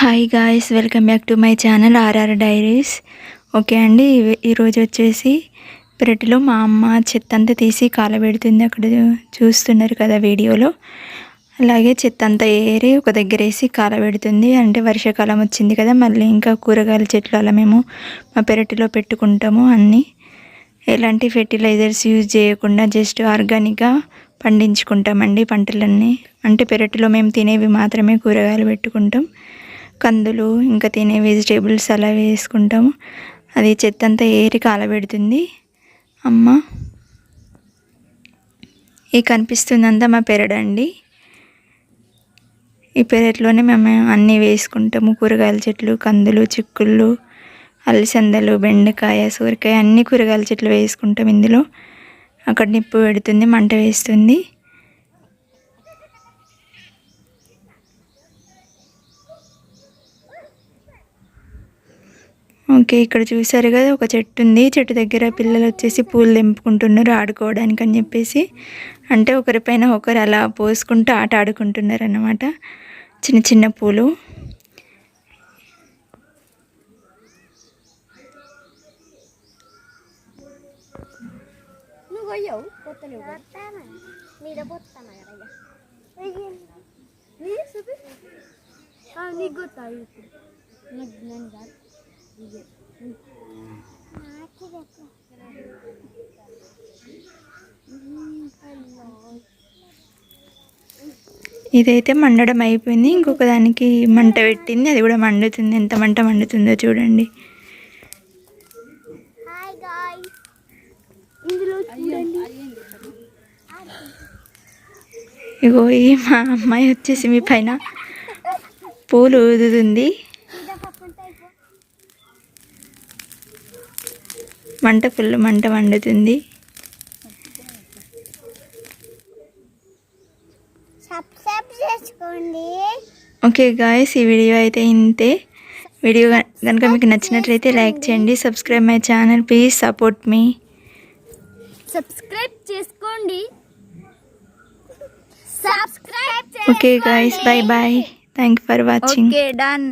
Hi guys welcome back to my channel RR diaries okay అండి ఈరోజు వచ్చేసి పెరటిలో మా అమ్మ చెత్త అంతా తీసి కాలబెడుతుంది. అక్కడ చూస్తున్నారు కదా వీడియోలో. అలాగే చెత్త అంతా ఏరి ఒక దగ్గర వేసి కాలబెడుతుంది. అంటే వర్షాకాలం వచ్చింది కదా మళ్ళీ ఇంకా కూరగాయల చెట్లు అలా మేము మా పెరటిలో పెట్టుకుంటాము అన్నీ. ఎలాంటి ఫెర్టిలైజర్స్ యూజ్ చేయకుండా జస్ట్ ఆర్గానిక్గా పండించుకుంటామండి పంటలన్నీ. అంటే పెరటిలో మేము తినేవి మాత్రమే కూరగాయలు పెట్టుకుంటాం. కందులు ఇంకా తినే వెజిటేబుల్స్ అలా వేసుకుంటాము. అది చెత్త అంతా ఏరి కాలబెడుతుంది. అమ్మ ఈ కనిపిస్తుందంతా మా పెరడండి ఈ పెరట్లోనే మేము అన్నీ వేసుకుంటాము. కూరగాయల చెట్లు కందులు చిక్కుళ్ళు అలసందలు బెండకాయ సూరకాయ అన్ని కూరగాయల చెట్లు వేసుకుంటాం ఇందులో. అక్కడ నిప్పు పెడుతుంది మంట వేస్తుంది. ఓకే ఇక్కడ చూసారు కదా ఒక చెట్టు ఉంది. చెట్టు దగ్గర పిల్లలు వచ్చేసి పూలు తెంపుకుంటున్నారు ఆడుకోవడానికి అని చెప్పేసి. అంటే ఒకరిపైన ఒకరు అలా పోసుకుంటూ ఆట ఆడుకుంటున్నారు అన్నమాట చిన్న చిన్న పూలు. నువ్వు నీకు. ఇదైతే మండడం అయిపోయింది. ఇంకొక దానికి మంట పెట్టింది. అది కూడా మండుతుంది. ఎంత మంట మండుతుందో చూడండి. ఇగో ఈ మా అమ్మాయి వచ్చేసి మీ పైన పూలు ఊదుతుంది. మంట ఫుల్ మంట మండుతుంది చేసుకోండి. ఓకే గాయస్ ఈ వీడియో అయితే ఇంతే. వీడియో కనుక మీకు నచ్చినట్లయితే లైక్ చేయండి subscribe my channel please support me. Subscribe చేసుకోండి. Subscribe okay guys bye bye thank you for watching okay done